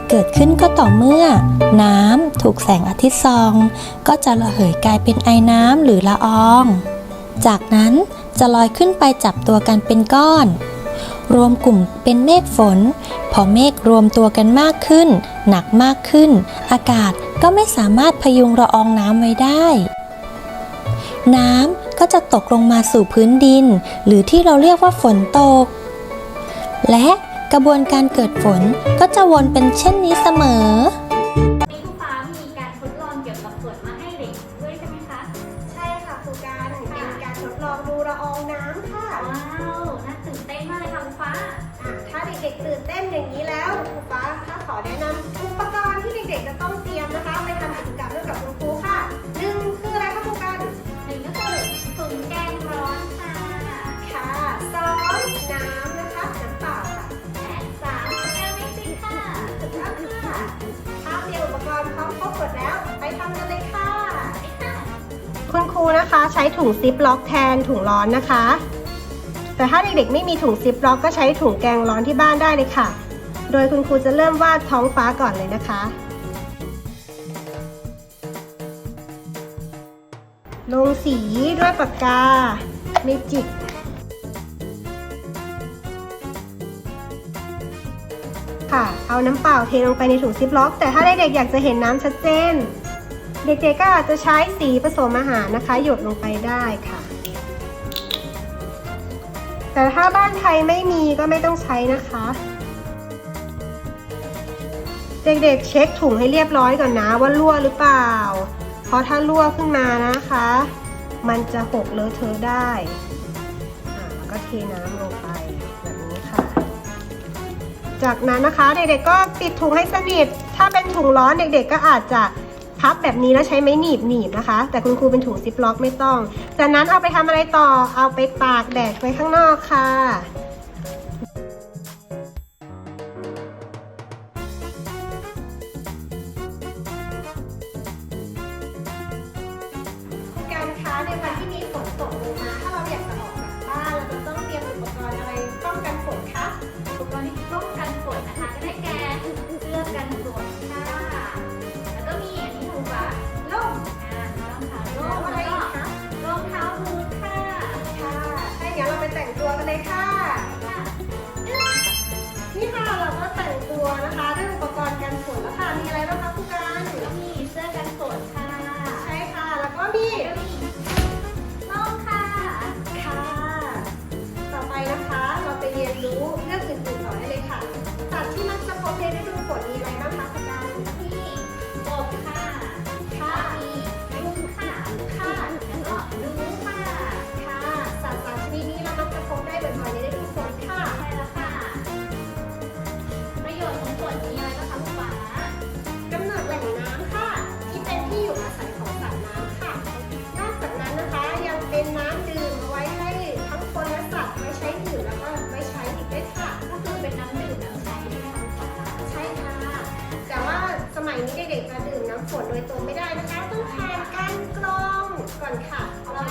จะเกิดขึ้นก็ต่อเมื่อ น้ำถูกแสงอาทิตย์ส่อง ก็จะระเหยกลายเป็นไอน้ำหรือละออง จากนั้นจะลอยขึ้นไปจับตัวกันเป็นก้อน รวมกลุ่มเป็นเมฆฝน พอเมฆรวมตัวกันมากขึ้น หนักมากขึ้น อากาศก็ไม่สามารถพยุงละอองน้ำไว้ได้ น้ำก็จะตกลงมาสู่พื้นดิน หรือที่เราเรียกว่าฝนตก และ กระบวนการเกิดฝนก็จะวนเป็นเช่นนี้เสมอวันนี้ครูฟ้ามีการทดลองเกี่ยวกับฝนมาให้เด็กด้วยใช่ไหมคะ ใช่ค่ะครูการเป็นการทดลองดูละอองน้ำค่ะว้าว น่าตื่นเต้นมากเลยค่ะครูฟ้า อะถ้าเด็กๆตื่นเต้นอย่างนี้แล้วครูฟ้าถ้าขอแนะนำอุปกรณ์ที่เด็กๆจะต้องเตรียมนะคะไปทำกิจกรรม คุณครูนะคะใช้ถุงซิปล็อกแทนถุงร้อนนะคะ แต่ถ้าเด็กๆไม่มีถุงซิปล็อกก็ใช้ถุงแกงร้อนที่บ้านได้เลยค่ะ โดยคุณครูจะเริ่มวาดท้องฟ้าก่อนเลยนะคะ ลงสีด้วยปากกาเมจิกค่ะ เอาน้ำเปล่าเทลงไปในถุงซิปล็อก แต่ถ้าเด็กๆอยากจะเห็นน้ำชัดเจน เด็กๆก็อาจจะใช้สีผสมอาหารนะคะ หยดลงไปได้ค่ะ แต่ถ้าบ้านใครไม่มีก็ไม่ต้องใช้นะคะ เด็กๆเช็คถุงให้เรียบร้อยก่อนนะว่ารั่วหรือเปล่า เพราะถ้ารั่วขึ้นมานะคะ มันจะหกเลอะเทอะได้อ่าแล้วก็เทน้ำลงไปแบบนี้ค่ะ จากนั้นนะคะเด็กๆก็ปิดถุงให้สนิท ถ้าเป็นถุงร้อนเด็กๆก็อาจจะ พับแบบนี้แล้วใช้ไม้หนีบหนีบนะคะ แต่คุณครูเป็นถุงซิปล็อกไม่ต้อง จากนั้นเอาไปทำอะไรต่อเอาไปตากแดดไว้ข้างนอกค่ะ แต่งตัวกันเลยค่ะ นี่ค่ะเราก็แต่งตัวนะคะด้วยอุปกรณ์กันฝนแล้วค่ะ มีอะไรบ้างคะผู้การมี กมาดื่มน้ำฝนโดยตรงไม่ได้นะคะ ต้องผ่านการกรองก่อนค่ะเรา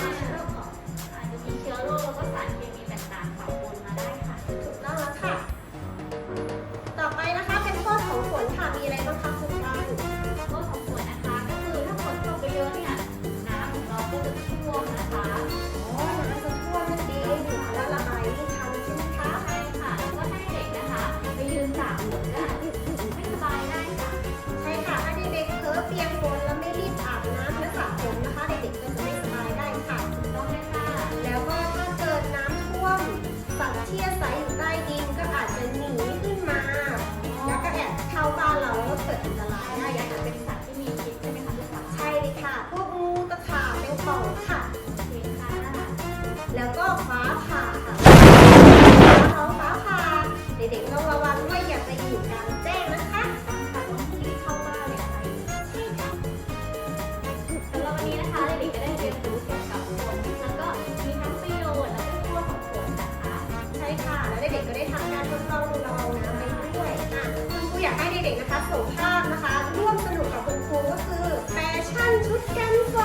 ด็กๆจได้ทำการทดลองดูละอองน้ำไปด้วยค่ะคุณครูอยากให้เด็กๆนะคะส่งภาพนะคะ ร่วมสนุกกับคุณครูก็คือแฟชั่นชุดกันฝ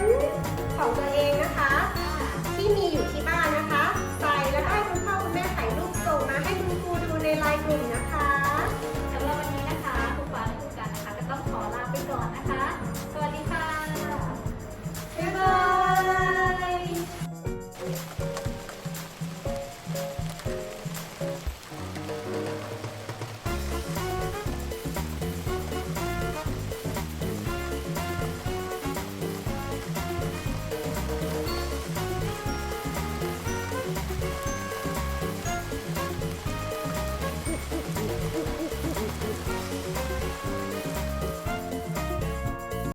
นของตัวเองนะคะ ที่มี